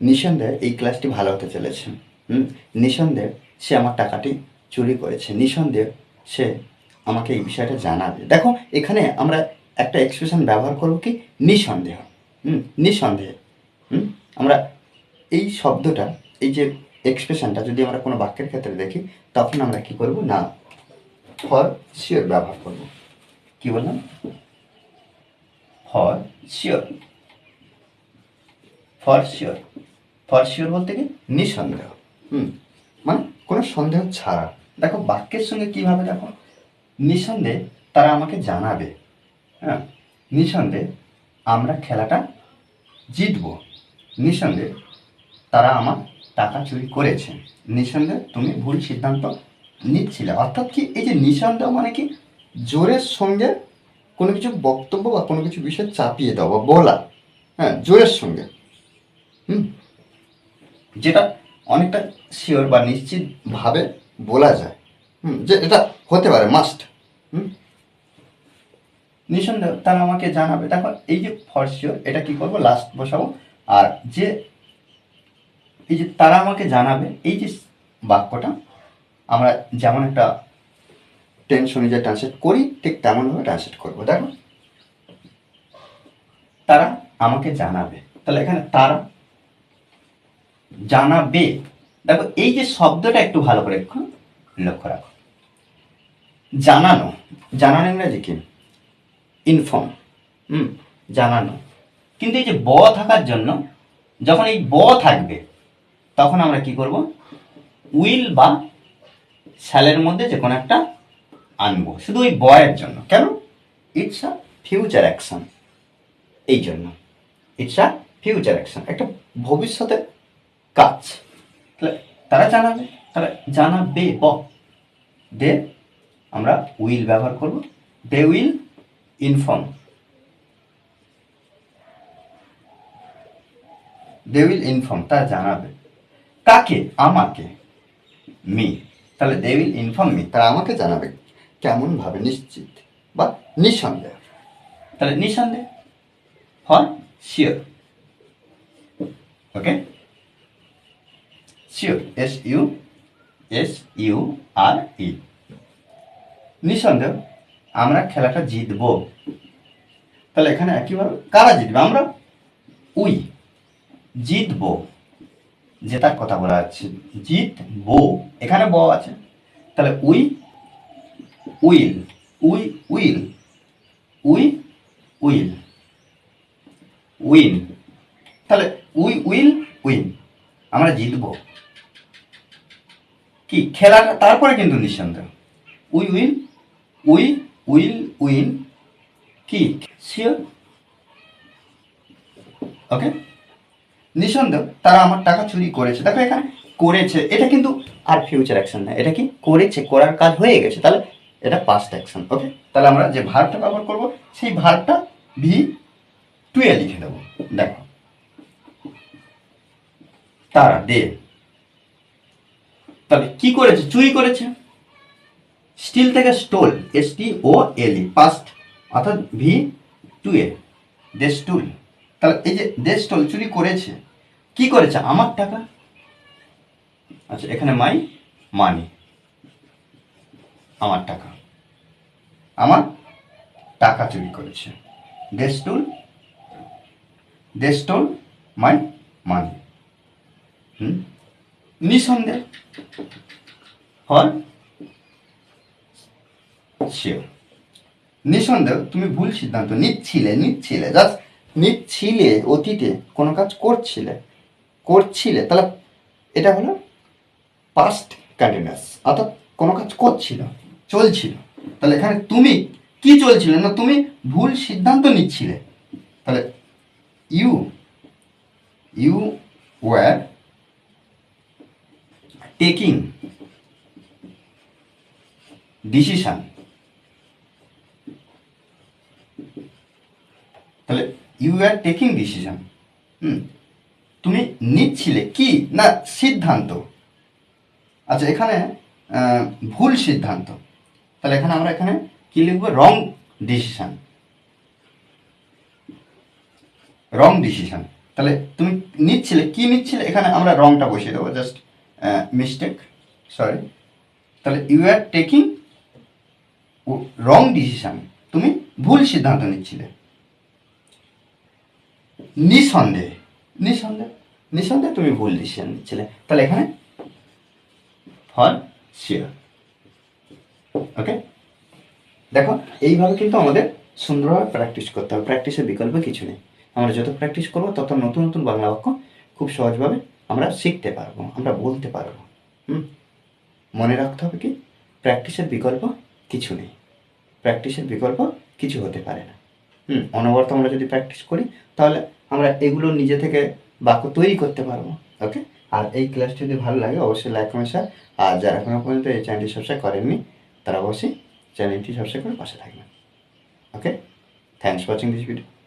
নিঃসন্দেহে এই ক্লাসটি ভালো হতে চলেছে। হুম? নিঃসন্দেহে সে আমার টাকাটি চুরি করেছে। নিঃসন্দেহে সে আমাকে এই বিষয়টা জানাবে। দেখো, এখানে আমরা একটা এক্সপ্রেশন ব্যবহার করব কি? নিঃসন্দেহ। হুম? নিঃসন্দেহে। হুম? আমরা এই শব্দটা, এই যে এক্সপ্রেশনটা যদি আমরা কোনো বাক্যের ক্ষেত্রে দেখি, তখন আমরা কি করব? না ফর শিওর ব্যবহার করব। কি বললাম? For sure for sure for sure বলতে কি? নিঃসন্দেহ। হুম। মানে কোনো সন্দেহ ছাড়া। দেখো, বাক্যের সঙ্গে কীভাবে দেখো? নিঃসন্দেহে তারা আমাকে জানাবে। হ্যাঁ? নিঃসন্দেহে আমরা খেলাটা জিতবো। নিঃসন্দেহে তারা আমার টাকা চুরি করেছে। নিঃসন্দেহে তুমি ভুল সিদ্ধান্ত নিচ্ছিলে। অর্থাৎ কি, এই যে নিঃসন্দেহ মানে কি? জোরের সঙ্গে কোনো কিছু বক্তব্য বা কোনো কিছু বিষয় চাপিয়ে দেওয়া বলা। হ্যাঁ জোরের সঙ্গে। হুম? যেটা অনেকটা শিওর বা নিশ্চিতভাবে বলা যায়। হুম, যে এটা হতে পারে মাস্ট হুম। নিঃসন্দেহ, তারা আমাকে জানাবে, দেখো, এই যে ফর শিওর এটা কি করব? লাস্ট বসাবো। আর যে, এই যে তারা আমাকে জানাবে, এই যে বাক্যটা, আমরা যেমন একটা টেন্স অনুযায়ী ট্রান্সলেট করি, ঠিক তেমনভাবে ট্রান্সলেট করব। দেখো, তারা আমাকে জানাবে। তাহলে এখানে তারা জানাবে। দেখো, এই যে শব্দটা একটু ভালো করে একটু লক্ষ্য রাখো। জানানো জানানো ইংরাজি কি? ইনফর্ম হুম, জানানো। কিন্তু এই যে ব থাকার জন্য, যখন এই ব থাকবে, তখন আমরা কি করব? উইল বা শ্যালের মধ্যে যে কোনো একটা আনব। শুধু ওই বয়ের জন্য। কেন? ইটস আ ফিউচার অ্যাকশন এই জন্য। ইটস আ ফিউচার অ্যাকশন একটা ভবিষ্যতের কাজ। তাহলে তারা জানাবে তারা জানাবে ব। দে, আমরা উইল ব্যবহার করব। They will inform they will inform তারা জানাবে। কাকে? আমাকে। মি তাহলে দে উইল ইনফর্ম মি তারা আমাকে জানাবে। কেমন ভাবে নিশ্চিত বা নিঃসন্দেহ। তাহলে নিঃসন্দেহ। For sure okay sure S U S U R E নিঃসন্দেহ, আমরা খেলাটা জিতবো। তাহলে এখানে একইভাবে কারা জিতবে? আমরা উই জিতবো। জেতার কথা বলা যাচ্ছে জিতবো। এখানে ব আছে। তাহলে we will we will we will. Win. তাহলে উই উইল উইন। আমরা জিতবো। কি, খেলাটা তারপরে কিন্তু নিঃসন্দেহ। We win, we will win, কি, শিওর? ওকে? নিঃসন্দেহ, তারা আমার টাকা চুরি করেছে। দেখো এখানে, করেছে। এটা কিন্তু আর ফিউচার অ্যাকশন না। এটা কি করেছে, করার কাজ হয়ে গেছে। তাহলে এটা পাস্ট অ্যাকশন ওকে? তাহলে আমরা যে ভার্বটা ব্যবহার করব, সেই ভার্বটা ভি টুয়ে লিখে দেবো। দেখো। তারা দে। তাহলে কি করেছে? চুরি করেছে। স্টিল থেকে stole S T O L E past অর্থাৎ V two a they stole. তাহলে এই যে দে স্টোল চুরি করেছে, কি করেছে? আমার টাকা। আচ্ছা এখানে মাই মানি আমার টাকা। আমার টাকা চুরি করেছে। They stole, they stole my money hmm? নিঃসন্দেহ। ফর শিওর নিঃসন্দেহ, তুমি ভুল সিদ্ধান্ত নিচ্ছিলে নিচ্ছিলে জাস্ট নিচ্ছিলে, অতীতে কোনো কাজ করছিলে করছিলে, তাহলে এটা হলো পাস্ট কন্টিনিউয়াস অর্থাৎ কোনো কাজ করছিল, চলছিল। তাহলে এখানে তুমি কি চলছিল না তুমি ভুল সিদ্ধান্ত নিচ্ছিলে? তাহলে you you were taking, decision. তাহলে you are taking decision hmm, তুমি নিচ্ছিলে কি? না, সিদ্ধান্ত। আচ্ছা এখানে ভুল সিদ্ধান্ত। তাহলে এখানে আমরা এখানে কি লিখব? রং ডিসিশন রং ডিসিশন তাহলে তুমি নিচ্ছিলে, কি নিচ্ছিলে? এখানে আমরা রংটা বসিয়ে দেবো জাস্ট মিস্টেক সরি তাহলে you are taking wrong decision তুমি ভুল সিদ্ধান্ত নিচ্ছিলে। নিঃসন্দেহে নিঃসন্দেহে নিঃসন্দেহে তুমি ভুল ডিসিশন নিচ্ছিলে। তাহলে এখানে ফর শিওর ওকে দেখো, এইভাবে কিন্তু আমাদের সুন্দরভাবে প্র্যাকটিস করতে হবে। প্র্যাকটিসের বিকল্প কিছু নেই। আমরা যত প্র্যাকটিস করব, তত নতুন নতুন বাংলা বাক্য খুব সহজভাবে আমরা শিখতে পারব, আমরা বলতে পারব। হুম? মনে রাখতে হবে কি? প্র্যাকটিসের বিকল্প কিছু নেই। প্র্যাকটিসের বিকল্প কিছু হতে পারে না। হুম? অনবরত আমরা যদি প্র্যাকটিস করি, তাহলে আমরা এগুলো নিজে থেকে বাক্য তৈরি করতে পারব। ওকে? আর এই ক্লাসটি যদি ভালো লাগে, অবশ্যই লাইক, কমেন্ট, শেয়ার। আর যারা এখনও পর্যন্ত এই চ্যানেলটি সাবস্ক্রাইব করেননি, তারা অবশ্যই চ্যানেলটি সাবস্ক্রাইব করে পাশে থাকবেন। Okay? Thanks watching this video.